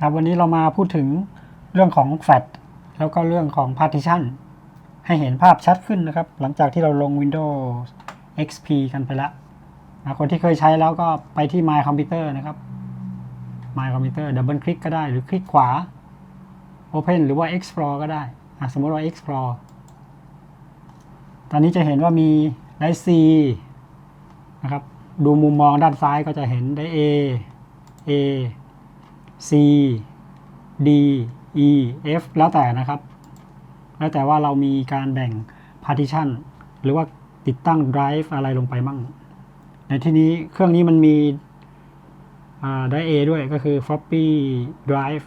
ครับวันนี้เรามาพูดถึงเรื่องของแฟลชแล้วก็เรื่องของ partition ให้เห็นภาพชัดขึ้นนะครับ หลังจากที่เราลง Windows XP กันไปแล้วคนที่เคยใช้แล้วก็ไปที่ My Computer นะครับ My Computer ดับเบิลคลิกก็ได้หรือคลิกขวา Open หรือว่า Explore ก็ได้ สมมติว่า Explore ตอนนี้จะเห็นว่ามีได้ C นะครับ ดูมุมมองด้านซ้ายก็จะเห็นได้ A A C D E F แล้วแต่นะครับ แล้วแต่ว่าเรามีการแบ่ง partition หรือว่าติดตั้ง drive อะไรลงไปมั่ง ในที่นี้เครื่องนี้มันมีได้ A ด้วยก็คือ floppy drive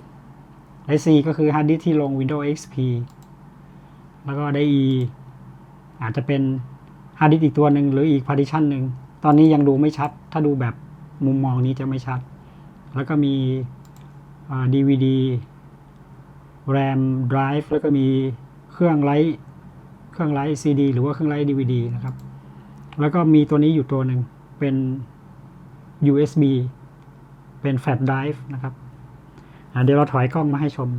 ได้ C ก็คือ hard disk ที่ลง Windows XP แล้วก็ได้ E อาจจะเป็น hard disk อีกตัวหนึ่งหรืออีก partition หนึ่ง ตอนนี้ยังดูไม่ชัด ถ้าดูแบบมุมมองนี้จะไม่ชัด แล้วก็มี DVD RAM drive แล้วก็มีเครื่องไลท์เครื่องไลท์ CD หรือว่าเครื่องไลท์ DVD นะครับ แล้วก็มีตัวนี้อยู่ตัวหนึ่งเป็น USB เป็น flash drive นะครับเดี๋ยวเราถอยกล้องมาให้ชม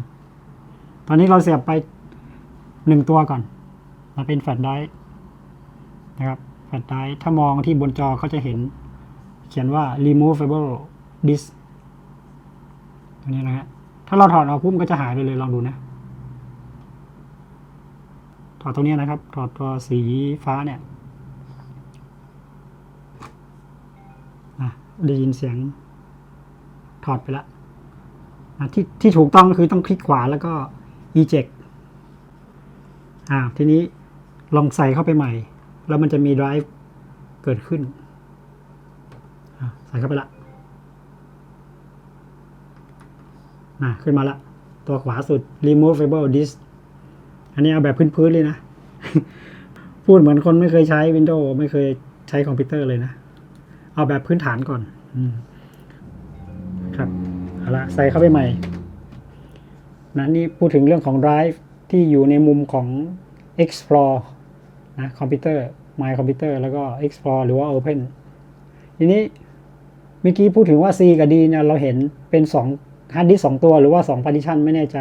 ตอนนี้เราเสียบไปหนึ่งตัวก่อนมาเป็น flash drive นะครับ flash drive ถ้ามองที่บนจอเขาจะเห็น เขียนว่า removable disk ตัวนี้นะฮะ ถ้าเราถอดออกปุ๊บมันก็จะหายไปเลยลองดูนะ ถอดตรงนี้นะครับ ถอดตัวสีฟ้าเนี่ยได้ยินเสียงถอดไปล้วที่ที่ถูกต้องก็คือต้องคลิกขวาแล้วก็ eject อ่า ทีนี้ลองใส่เข้าไปใหม่ แล้วมันจะมี drive เกิดขึ้น ใส่เข้าไปละ นะขึ้นมาละ ตัวขวาสุด removable disk อันนี้เอาแบบพื้นๆเลยนะ พูดเหมือนคนไม่เคยใช้ Windows ไม่เคยใช้คอมพิวเตอร์เลยนะ เอาแบบพื้นฐานก่อนอครับเอาละใส่เข้าไปใหม่นะนี่พูดถึงเรื่องของ drive ที่อยู่ในมุมของ explore นะคอมพิวเตอร์ my computer แล้วก็ explore หรือว่า open ทีนี้เมื่อกี้พูดถึงว่า C กับ D เนี่ยเราเห็นเป็น 2 ฮาร์ดดิสสองตัวหรือว่า2 partition ไม่แน่ใจ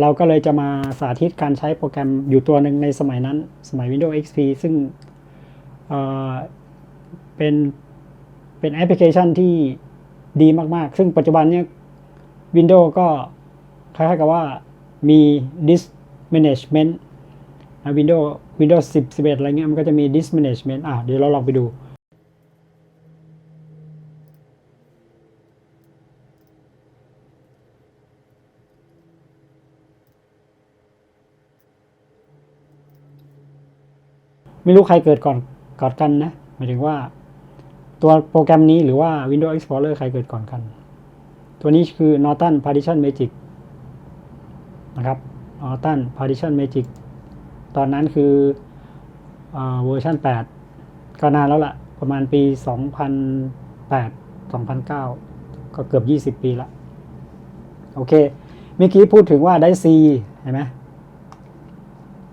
เราก็เลยจะมาสาธิตการใช้โปรแกรมอยู่ตัวหนึ่งในสมัยนั้น สมัย Windows XP ซึ่งเเป็นเป็นแอปพลิเคชันที่ดีมาก ๆ ซึ่งปัจจุบันเนี่ย Windows ก็คล้ายๆกับว่ามี Disk Management Windows Windows 10 11 อะไรเงี้ยมันก็จะมี Disk Management อะเดี๋ยวเราลองไปดู ไม่รู้ใครเกิดก่อนก่อนกันนะหมายถึงว่า ตัวโปรแกรมนี้หรือว่า Windows Explorer ใครเกิดก่อนกัน ตัวนี้คือ Norton Partition Magic นะครับ Norton Partition Magic ตอนนั้นคือเวอร์ชัน8 ก็นานแล้วละ่ะ ประมาณปี 2008 2009 ก็เกือบ 20 ปีละโอเคเมื่อกี้พูดถึงว่าได้ C เห็นไหม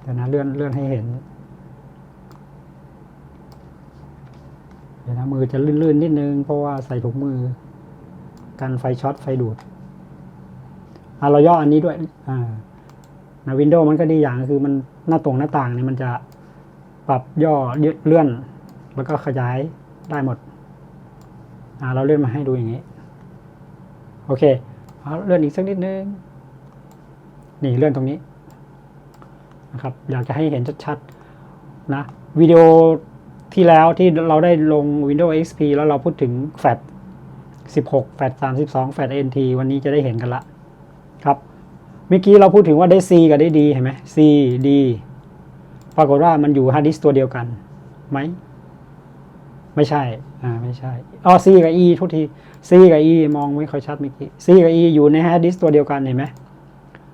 เดี๋ยวนะเลื่อนเลื่อนให้เห็น เดี๋ยวนะมือจะลื่นๆนิดนึง เพราะว่าใส่ถุงมือ กันไฟช็อตไฟดูดอะเราย่ออันนี้ด้วยอ่าในวินโดว์มันก็ดีอย่างคือมันหน้าตรงหน้าต่างเนี่ยมันจะปรับย่อเลื่อน แล้วก็ขยายได้หมดอ่าเราเลื่อนมาให้ดูอย่างนี้ โอเคเอาเลื่อนอีกสักนิดนึง นี่เลื่อนตรงนี้นะครับ อยากจะให้เห็นชัดๆนะวิดีโอ ที่แล้วที่เราได้ลง Windows XP แล้วเราพูดถึงแฟลช16 แฟลช32 แฟลช NT วันนี้จะได้เห็นกันละครับเมื่อกี้เราพูดถึงว่าได้ C กับได้ D เห็นไหม C D ปรากฏว่ามันอยู่ฮาร์ดดิสตัวเดียวกันไหม ไม่ใช่ อ่า ไม่ใช่ อ๋อ C กับ E ทุกที C กับ E มองไม่ค่อยชัดเมื่อกี้ C กับ E อยู่ในฮาร์ดดิสตัวเดียวกันเห็นไหม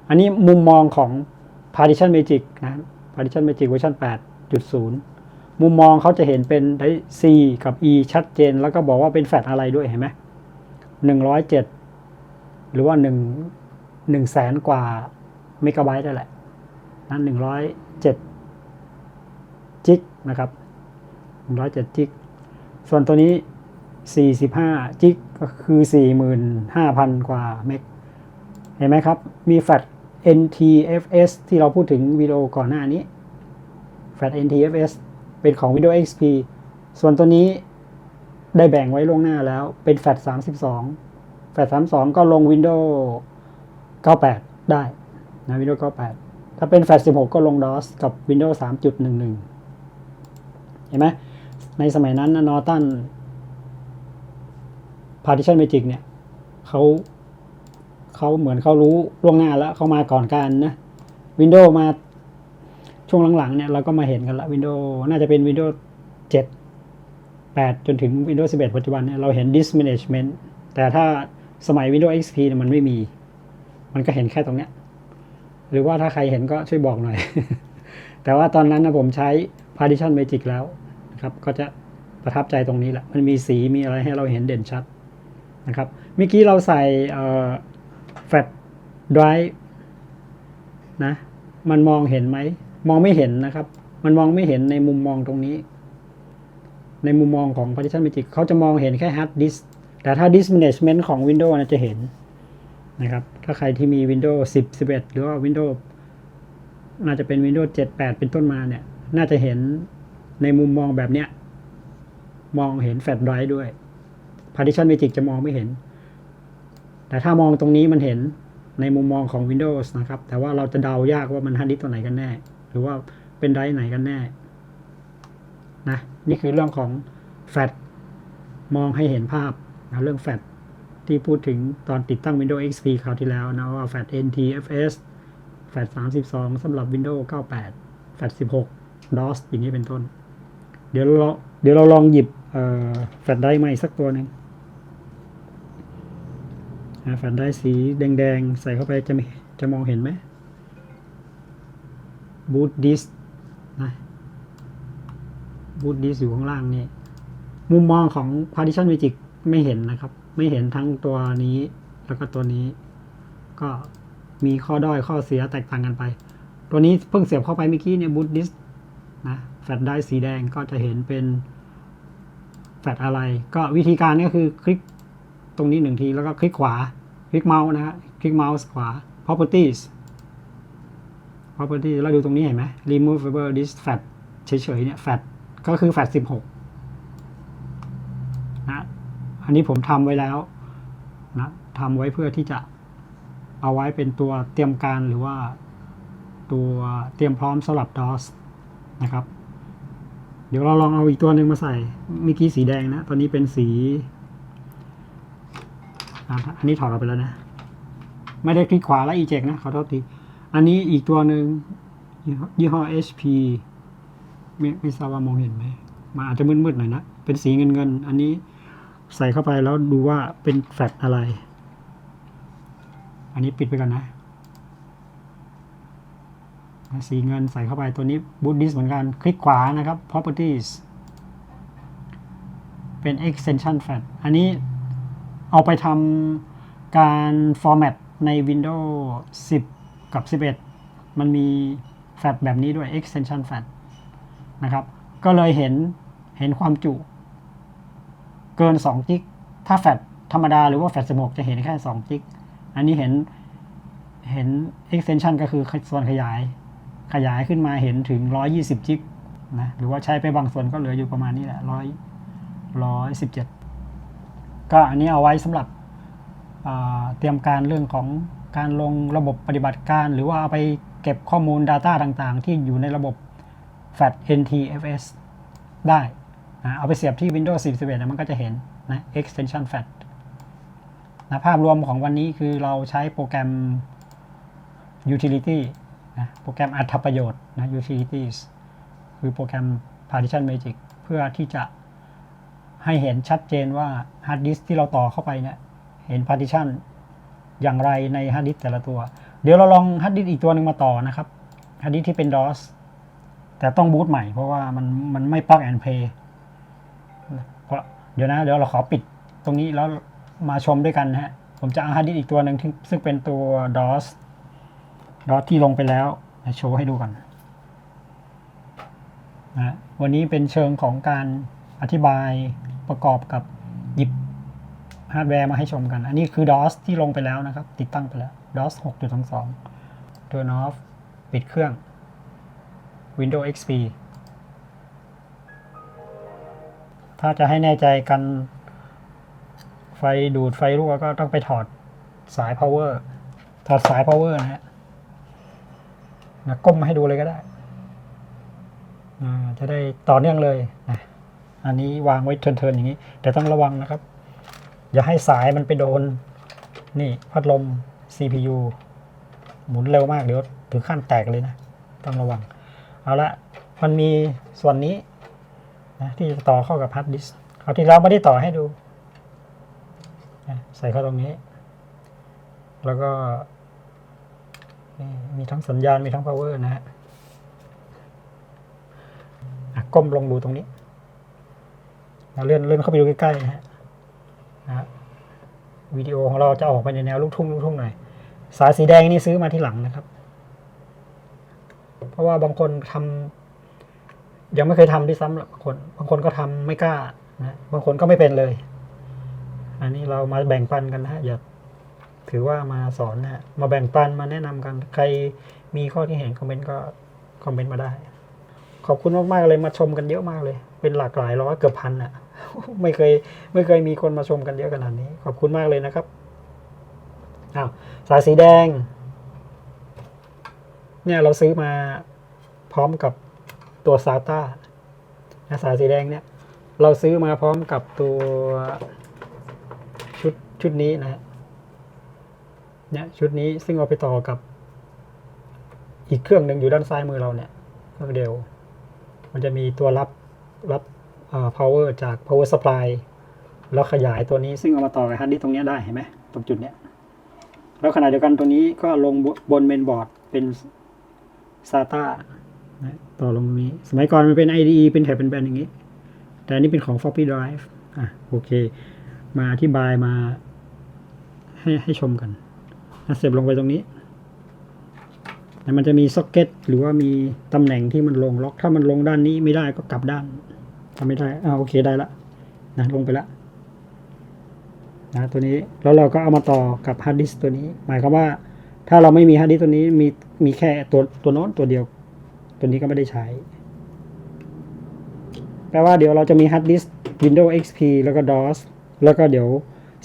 อันนี้มุมมองของ Partition Magic นะ Partition Magic เวอร์ชัน8.0 มุมมองเขาจะเห็นเป็นได้ C กับ E ชัดเจน แล้วก็บอกว่าเป็นแฟลชอะไรด้วยเห็นไหมหนึ่งร้อยเจ็ดหรือว่าหนึ่งหนึ่งแสนกว่าเมกะไบต์ได้แหละ นั้นหนึ่งร้อยเจ็ดจิกนะครับหนึ่งร้อยเจ็ดจิก ส่วนตัวนี้สี่สิบห้าจิกก็คือสี่หมื่นห้าพันกว่าเมก เห็นไหมครับ มีแฟลช NTFS ที่เราพูดถึงวิดีโอก่อนหน้านี้ แฟลช NTFS เป็นของ Windows XP ส่วนตัวนี้ได้แบ่งไว้ล่วงหน้าแล้วเป็นแฟลช32 แฟลช32 ก็ลง Windows 98 ได้นะ Windows 98 ถ้าเป็นแฟลช16 ก็ลง DOS กับ Windows 3.11 เห็นไหม ในสมัยนั้นนอตัน Partition Magic เนี่ยเขาเขาเหมือนเขารู้ล่วงหน้าแล้วเขามาก่อนการนะ Windows มา ช่วงหลังๆเนี่ยเราก็มาเห็นกันละ Windows น่าจะเป็น Windows 7 8 จนถึง Windows 11 ปัจจุบันเนี่ยเราเห็น Disk Management แต่ถ้าสมัย Windows XP เนี่ยมันไม่มี มันก็เห็นแค่ตรงเนี้ย หรือว่าถ้าใครเห็นก็ช่วยบอกหน่อย แต่ว่าตอนนั้นนะผมใช้ Partition Magic แล้วนะครับ ก็จะประทับใจตรงนี้แหละ มันมีสีมีอะไรให้เราเห็นเด่นชัดนะครับ เมื่อกี้เราใส่แฟลชไดรฟ์นะ มันมองเห็นไหม มองไม่เห็นนะครับ มันมองไม่เห็นในมุมมองตรงนี้ ในมุมมองของ Partition Magic เขาจะมองเห็นแค่ Hard Disk แต่ถ้า Disk Management ของ Windows นะจะเห็นนะครับ ถ้าใครที่มี Windows 10 11 หรือว่า Windows น่าจะเป็น Windows 7 8 เป็นต้นมาเนี่ย น่าจะเห็นในมุมมองแบบเนี้ย มองเห็นแฟลชไดรฟ์ด้วย Partition Magic จะมองไม่เห็น แต่ถ้ามองตรงนี้มันเห็นในมุมมองของ Windows นะครับ แต่ว่าเราจะเดายากว่ามันฮาร์ดดิสตัวไหนกันแน่ หรือว่าเป็นไดร์ไหนกันแน่นะนี่คือเรื่องของแฟลชมองให้เห็นภาพนะเรื่องแฟลชที่พูดถึงตอนติดตั้ง Windows XP คราวที่แล้วนะว่าแฟลช NTFS แฟลช32สำหรับ Windows 98 แฟลช16 DOS อย่างนี้เป็นต้น เดี๋ยวเราเดี๋ยวเราลองหยิบแฟลชไดรฟ์มาอีกสักตัวหนึ่งแฟลชไดรฟ์สีแดงๆ ใส่เข้าไปจะมีจะมองเห็นไหม บูตดิสนะบูตดิสอยู่ข้างล่างนี่ มุมมองของ Partition Magic ไม่เห็นนะครับ ไม่เห็นทั้งตัวนี้ แล้วก็ตัวนี้ ก็มีข้อด้อยข้อเสียแตกต่างกันไป ตัวนี้เพิ่งเสียบเข้าไปเมื่อกี้เนี่ยบูตดิสนะแฟลชได้สีแดงก็จะเห็นเป็นแฟลชอะไร ก็วิธีการก็คือคลิกตรงนี้หนึ่งที แล้วก็คลิกขวา คลิกเมาส์นะฮะ คลิกเมาส์ขวา properties properties เราดูตรงนี้เห็นไหม removable disk flash เฉยๆเนี่ยแฟลชก็คือแฟลช16นะอันนี้ผมทำไว้แล้วนะทำไว้เพื่อที่จะเอาไว้เป็นตัวเตรียมการหรือว่าตัวเตรียมพร้อมสำหรับ DOS นะครับ เดี๋ยวเราลองเอาอีกตัวหนึ่งมาใส่เมื่อกี้สีแดงนะ ตอนนี้เป็นสีอันนี้ถอดออกไปแล้วนะ ไม่ได้คลิกขวาและอีเจกนะ ขอโทษที อันนี้อีกตัวหนึ่งยี่ห้อ HP ไม่ไม่ทราบว่ามองเห็นไหมมันอาจจะมืดๆหน่อยนะ เป็นสีเงินเงินๆอันนี้ใส่เข้าไปแล้วดูว่าเป็นแฟลชอะไร อันนี้ปิดไปก่อนนะสีเงินใส่เข้าไปตัวนี้ boot disk เหมือนกัน คลิกขวานะครับ properties เป็น extension flash อันนี้เอาไปทำการ format ใน Windows 10 กับ 11 มันมีแฟลชแบบนี้ด้วย extension flash นะครับ ก็เลยเห็นเห็นความจุ เกิน2จิก ถ้าแฟลชธรรมดาหรือว่าแฟลช16 จะเห็นแค่2จิก อันนี้เห็นเห็น extension ก็คือส่วนขยาย ขยายขึ้นมาเห็นถึง 120จิกนะ หรือว่าใช้ไปบางส่วนก็เหลืออยู่ประมาณนี้แหละร้อยร้อยสิบเจ็ดก็อันนี้เอาไว้สำหรับเตรียมการเรื่องของ การลงระบบปฏิบัติการ หรือว่าเอาไปเก็บข้อมูล Data ต่างๆ ที่อยู่ในระบบ FAT NTFS ได้นะเอาไปเสียบที่ Windows 11นะมันก็จะเห็นนะ extension FAT นะภาพรวมของวันนี้คือเราใช้โปรแกรม utility นะโปรแกรมอัตประโยชน์นะ utilities คือโปรแกรม partition magic เพื่อที่จะให้เห็นชัดเจนว่า hard disk ที่เราต่อเข้าไปเนี่ยเห็น partition อย่างไรใน hard disk แต่ละตัว เดี๋ยวเราลอง hard disk อีกตัวหนึ่งมาต่อนะครับ hard disk ที่เป็น DOS แต่ต้องบูตใหม่เพราะว่ามันมันไม่ plug and play เพราะเดี๋ยวนะ เดี๋ยวเราขอปิดตรงนี้แล้วมาชมด้วยกันนะฮะ ผมจะเอา hard disk อีกตัวหนึ่งซึ่งเป็นตัว DOS ดอทที่ลงไปแล้วโชว์ให้ดูกันนะวันนี้เป็นเชิงของการอธิบายประกอบกับหยิบ ฮาร์ดแวร์มาให้ชมกัน อันนี้คือ DOS ที่ลงไปแล้วนะครับ ติดตั้งไปแล้ว DOS 6.22 Turn off ปิดเครื่อง Windows XP ถ้าจะให้แน่ใจกันไฟดูดไฟรั่วก็ต้องไปถอดสาย power ถอดสาย power นะฮะนะก้มมาให้ดูเลยก็ได้อ่าจะได้ต่อเนื่องเลยนะอันนี้วางไว้เทินๆอย่างนี้ แต่ต้องระวังนะครับ อย่าให้สายมันไปโดน นี่พัดลม CPU หมุนเร็วมากเดี๋ยวถึงขั้นแตกเลยนะ ต้องระวัง เอาละมันมีส่วนนี้นะที่จะต่อเข้ากับฮาร์ดดิสก์คราที่เราไม่ได้ต่อให้ดูนะใส่เข้าตรงนี้ แล้วก็มีทั้งสัญญาณมีทั้ง power นะฮะก้มลงดูตรงนี้เราเลื่อนเลื่อนเข้าไปดูใกล้ๆนะฮะ นะวิดีโอของเราจะออกไปในแนวลูกทุ่งลูกทุ่งหน่อยสายสีแดงนี่ซื้อมาที่หลังนะครับ เพราะว่าบางคนทำยังไม่เคยทำด้วยซ้ำหรอกบางคน บางคนก็ทำไม่กล้านะบางคนก็ไม่เป็นเลย อันนี้เรามาแบ่งปันกันนะฮะอย่าถือว่ามาสอนนะฮะมาแบ่งปันมาแนะนำกันใครมีข้อที่เห็นคอมเมนต์ก็คอมเมนต์มาได้ ขอบคุณมากๆเลยมาชมกันเยอะมากเลย เป็นหลากหลายร้อยเกือบพันอะ ไม่เคยไม่เคยมีคนมาชมกันเยอะขนาดนี้ ขอบคุณมากเลยนะครับอ้าวสายสีแดง เนี่ยเราซื้อมาพร้อมกับตัว SATA นะสายสีแดงเนี่ย เราซื้อมาพร้อมกับตัวชุดชุดนี้นะเนี่ยชุดนี้ซึ่งเอาไปต่อกับ อีกเครื่องหนึ่งอยู่ด้านซ้ายมือเราเนี่ยเครื่องเดียวมันจะมีตัวรับรับ power จาก power supply แล้วขยายตัวนี้ซึ่งเอามาต่อกับฮาร์ดดิสก์ตรงนี้ได้เห็นไหมตรงจุดเนี้ยแล้วขณะเดียวกันตัวนี้ก็ลงบนเมนบอร์ดเป็น SATA นะต่อลงตรงนี้ สมัยก่อนมันเป็น IDE เป็นแถบเป็นแบนอย่างนี้ แต่อันนี้เป็นของ floppy drive อะโอเค มาอธิบายมาให้ให้ชมกันเสียบลงไปตรงนี้แต่มันจะมีซ็อกเก็ตหรือว่ามีตำแหน่งที่มันลงล็อก ถ้ามันลงด้านนี้ไม่ได้ก็กลับด้านำไม่ได้อ่าโอเคได้ละนะลงไปละนะตัวนี้แล้วเราก็เอามาต่อกับฮาร์ดดิสตัวนี้ หมายความว่า ถ้าเราไม่มีฮาร์ดดิสตัวนี้มีมีแค่ตัวตัวโน้นตัวเดียว ตัวนี้ก็ไม่ได้ใช้ แปลว่าเดี๋ยวเราจะมีฮาร์ดดิสก์ Windows XP แล้วก็ DOS แล้วก็เดี๋ยว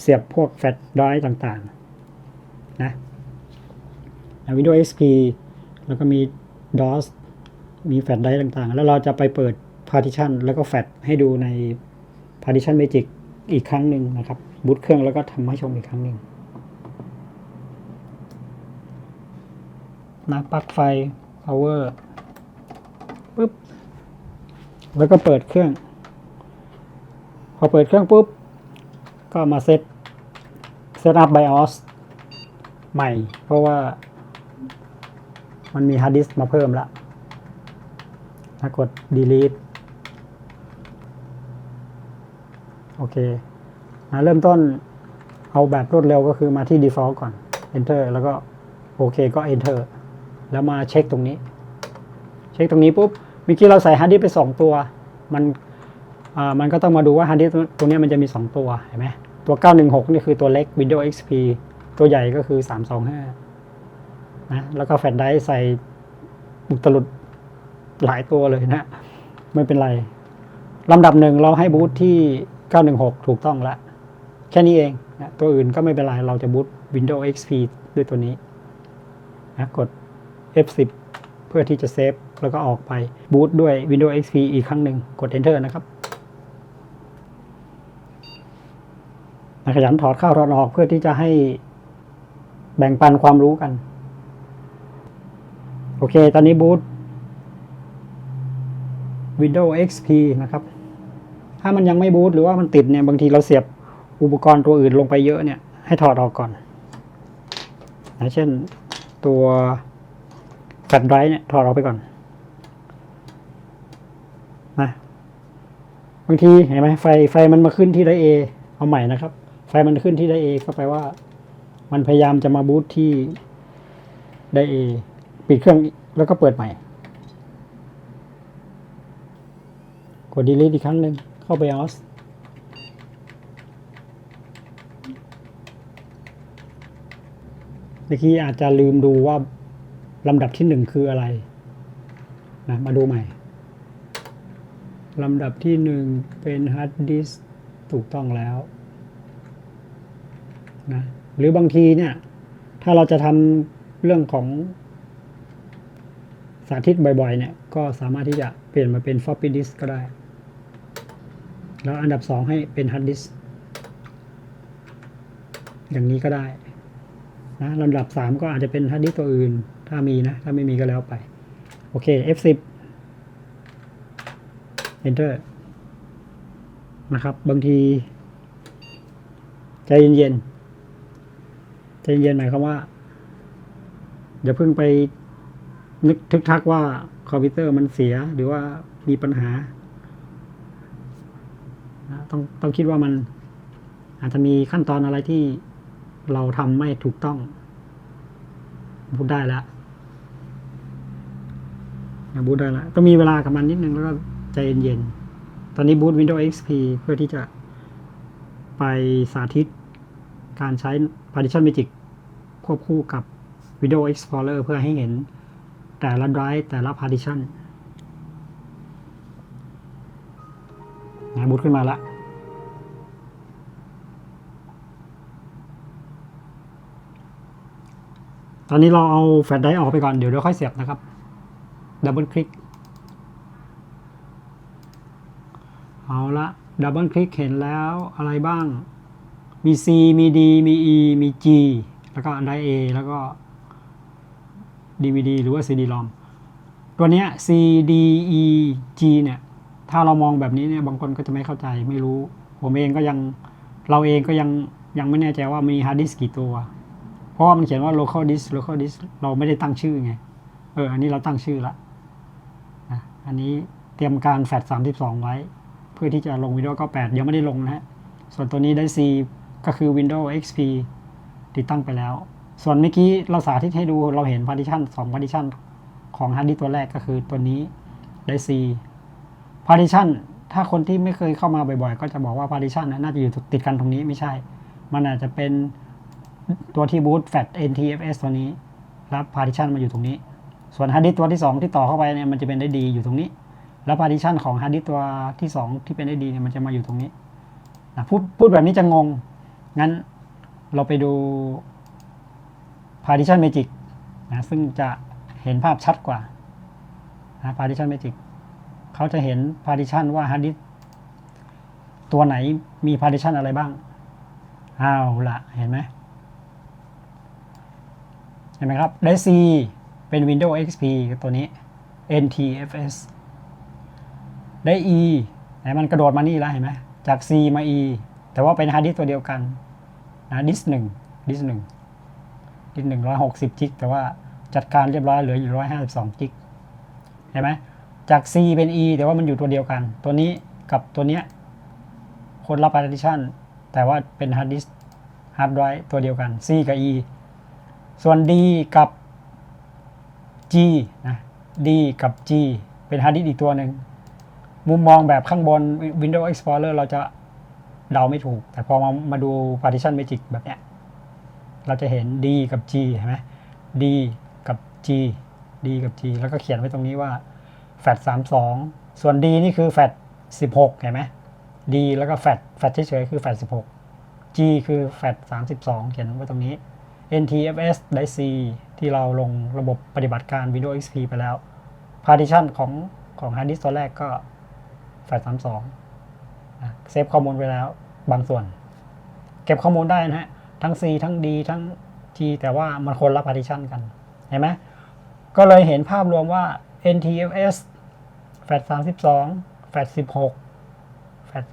เสียบพวกแฟลชไดรฟ์ต่างๆ นะนะ Windows XP แล้วก็มี DOS มีแฟลชไดรฟ์ต่างๆ แล้วเราจะไปเปิด partition แล้วก็แฟลชให้ดูใน partition magic อีกครั้งหนึ่งนะครับ บูตเครื่องแล้วก็ทำให้ชมอีกครั้งหนึ่งนะปลั๊กไฟ power ปุ๊บ แล้วก็เปิดเครื่อง พอเปิดเครื่องปุ๊บ ก็มาเซตเซตอัพ BIOS ใหม่ เพราะว่ามันมีฮาร์ดดิสก์มาเพิ่มละถ้ากด delete โอ เคนะเริ่มต้นเอาแบบรวดเร็วก็คือมาที่ default ก่อน enter แล้วก็โอเคก็ enter แล้วมาเช็คตรงนี้ เช็คตรงนี้ปุ๊บเมื่อกี้เราใส่ฮาร์ดดิสไป 2 ตัว มันอ่ามันก็ต้องมาดูว่าฮาร์ดดิสตรงนี้มันจะมี 2 ตัวเห็นไหมตัว 916 นี่คือตัวเล็ก Windows XP ตัวใหญ่ก็คือ 325 นะ แล้วก็แฟลชไดรฟ์ใส่อุตลุดหลายตัวเลยนะ ไม่เป็นไรลำดับหนึ่งเราให้บูตที่ 916 ถูกต้องละ แค่นี้เองนะตัวอื่นก็ไม่เป็นไร เราจะบูต Windows XP ด้วยตัวนี้นะกด F10 เพื่อที่จะเซฟแล้วก็ออกไปบูตด้วย Windows XP อีกครั้งหนึ่งกด Enter นะครับนะขยันถอดเข้าถอดออกเพื่อที่จะให้แบ่งปันความรู้กัน โอเค ตอนนี้บูต Windows XP นะครับ ถ้ามันยังไม่บูตหรือว่ามันติดเนี่ยบางทีเราเสียบอุปกรณ์ตัวอื่นลงไปเยอะเนี่ยให้ถอดออกก่อนนะเช่นตัวแฟลชไดร์เนี่ยถอดออกไปก่อนนะบางทีเห็นไหมไฟไฟมันมาขึ้นที่ไดเอเอาใหม่นะครับ ไฟมันขึ้นที่ไดเอก็แปลว่า มันพยายามจะมาบูตที่ไดเอปิดเครื่องแล้วก็เปิดใหม่ กด delete อีกครั้งหนึ่ง เข้าไปออสเมื่อกี้อาจจะลืมดูว่าลำดับที่หนึ่งคืออะไรนะมาดูใหม่ ลำดับที่หนึ่งเป็นฮาร์ดดิสถูกต้องแล้วนะหรือบางทีเนี่ย ถ้าเราจะทำเรื่องของสาธิตบ่อยๆ เนี่ย ก็สามารถที่จะเปลี่ยนมาเป็น floppy disk ก็ได้ แล้วอันดับสองให้เป็น hard disk อย่างนี้ก็ได้นะลำดับ3ก็อาจจะเป็นฮาร์ดดิสตัวอื่น ถ้ามีนะ ถ้าไม่มีก็แล้วไป โอเค F10 Enter นะครับ บางที ใจเย็นๆ ใจเย็นๆหมายความว่า อย่าเพิ่งไปนึกทึกทักว่าคอมพิวเตอร์มันเสียหรือว่ามีปัญหา ต้องต้องคิดว่ามันอาจจะมีขั้นตอนอะไรที่เราทำไม่ถูกต้องพูดได้แล้วบูตได้แล้วต้องมีเวลากับมันนิดนึงแล้วก็ใจเย็นๆ ตอนนี้บูต Windows XP เพื่อที่จะไปสาธิตการใช้ Partition Magic ควบคู่กับ Windows Explorer เพื่อให้เห็นแต่ละ drive แต่ละ partition นะบูตขึ้นมาแล้วตอนนี้เราเอาแฟลชไดรฟ์ออกไปก่อนเดี๋ยวเราค่อยเสียบนะครับ ดับเบิลคลิก เอาละดับเบิลคลิกเห็นแล้วอะไรบ้าง มี C มี D มี E มี G แล้วก็ไดร์ A แล้วก็ DVD หรือว่า CD-ROM ตัวเนี้ย C D E G เนี่ย ถ้าเรามองแบบนี้เนี่ยบางคนก็จะไม่เข้าใจไม่รู้ ผมเองก็ยังเราเองก็ยังยังไม่แน่ใจว่ามีฮาร์ดดิสก์กี่ตัว เพราะว่ามันเขียนว่า local disk local disk เราไม่ได้ตั้งชื่อไง เออ อันนี้เราตั้งชื่อละนะอันนี้เตรียมการแฟลช32 ไว้ เพื่อที่จะลง Windows 98 ยังไม่ได้ลงนะฮะ ส่วนตัวนี้ได้ C ก็คือ Windows XP ติดตั้งไปแล้ว ส่วนเมื่อกี้เราสาธิตให้ดูเราเห็น partition 2 partition ของฮาร์ดดิสก์ตัวแรกก็คือตัวนี้ได้ C partition ถ้าคนที่ไม่เคยเข้ามาบ่อยๆ ก็จะบอกว่า partition น่าจะอยู่ติดกันตรงนี้ไม่ใช่ มันอาจจะเป็นตัวที่บูตแฟลช NTFS ตัวนี้แล้ว partition มาอยู่ตรงนี้ ส่วนฮาร์ดดิสตัวที่ 2 ที่ต่อเข้าไปเนี่ยมันจะเป็นได้ดีอยู่ตรงนี้ แล้ว partition ของฮาร์ดดิสตัวที่ 2 ที่เป็นได้ดีเนี่ยมันจะมาอยู่ตรงนี้นะพูดพูดแบบนี้จะงง งั้นเราไปดู partition magic นะซึ่งจะเห็นภาพชัดกว่านะ partition magic เขาจะเห็น partition ว่า hard disk ตัวไหนมี partition อะไรบ้างเอาละเห็นไหมเห็นไหมครับ ได้ C เป็น Windows XP ตัวนี้ NTFS ได้ E ไหนมันกระโดดมานี่แล้วเห็นไหมจาก C มา E แต่ว่าเป็นฮาร์ดดิสตัวเดียวกันนะดิสหนึ่งดิสหนึ่งดิสหนึ่งร้อยหกสิบจิกแต่ว่าจัดการเรียบร้อยเหลืออยู่ร้อยห้าสิบสองจิกเห็นไหม จาก C เป็น E แต่ว่ามันอยู่ตัวเดียวกัน ตัวนี้กับตัวเนี้ยคนละ partition แต่ว่าเป็นฮาร์ดดิสฮาร์ดไดรฟ์ตัวเดียวกัน C กับ E ส่วน D กับ G นะ D กับ G เป็นฮาร์ดดิสก์อีกตัวหนึ่งมุมมองแบบข้างบน Windows Explorer เราจะเดาไม่ถูก แต่พอมามาดู partition magic แบบเนี้ยเราจะเห็น D กับ G เห็นไหม D กับ G D กับ G แล้วก็เขียนไว้ตรงนี้ว่า แฟต32 ส่วน D นี่คือแฟต16 เห็นไหม D แล้วก็แฟตแฟตเฉยๆคือแฟต16 G คือแฟต32 เขียนไว้ตรงนี้ NTFS ได้ C ที่เราลงระบบปฏิบัติการ Windows XP ไปแล้ว partition ของของ hard disk ตัวแรกก็แฟต32นะเซฟข้อมูลไว้แล้วบางส่วน เก็บข้อมูลได้นะฮะ ทั้ง C ทั้ง D ทั้ง G แต่ว่ามันคนละ partition กัน เห็นไหมก็เลยเห็นภาพรวมว่า NTFS แฟต32แฟต16แฟต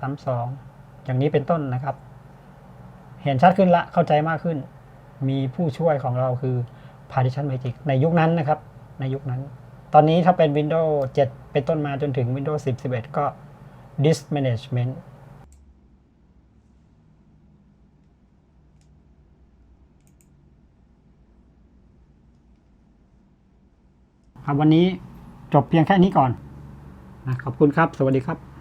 32 อย่างนี้เป็นต้นนะครับ เห็นชัดขึ้นละเข้าใจมากขึ้น มีผู้ช่วยของเราคือ Partition Magic ในยุคนั้นนะครับ ในยุคนั้น ตอนนี้ถ้าเป็น Windows 7 เป็นต้นมาจนถึง Windows 10 11 ก็ Disk Management ครับวันนี้ จบเพียงแค่นี้ก่อนนะขอบคุณครับ สวัสดีครับ